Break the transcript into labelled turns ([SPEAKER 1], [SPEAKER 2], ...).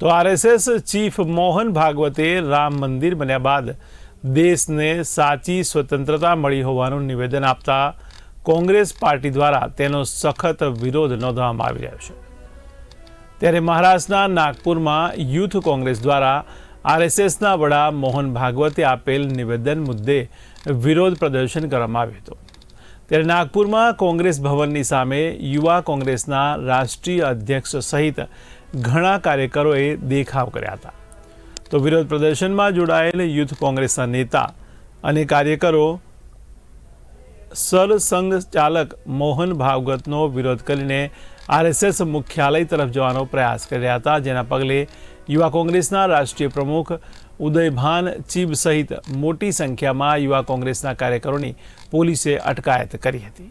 [SPEAKER 1] તો RSS chief Mohan ભાગવતે રામ મંદિર બન્યા બાદ દેશને સાચી સ્વતંત્રતા મળી હોવાનું નિવેદન આપતા કોંગ્રેસ પાર્ટી દ્વારા તેનો સખત વિરોધ નોંધવામાં આવી રહ્યો છે. ત્યારે મહારાષ્ટ્રના નાગપુરમાં યુથ કોંગ્રેસ દ્વારા આરએસએસના વડા મોહન ભાગવતે આપેલ નિવેદન મુદ્દે વિરોધ પ્રદર્શન કરવામાં આવ્યું હતું. ત્યારે નાગપુરમાં કોંગ્રેસ ભવનની સામે યુવા કોંગ્રેસના રાષ્ટ્રીય અધ્યક્ષ સહિત ઘણા કાર્યકરોએ દેખાવ કર્યા હતા. તો વિરોધ પ્રદર્શનમાં જોડાયેલ યુથ કોંગ્રેસના નેતા અને કાર્યકરો સરસંઘ ચાલક મોહન ભાગવતનો વિરોધ કરીને આરએસએસ મુખ્યાલય તરફ જવાનો પ્રયાસ કરી રહ્યા હતા, જેના પગલે યુવા કોંગ્રેસના રાષ્ટ્રીય પ્રમુખ ઉદયભાન ચીબ સહિત મોટી સંખ્યામાં યુવા કોંગ્રેસના કાર્યકરોની પોલીસે અટકાયત કરી હતી.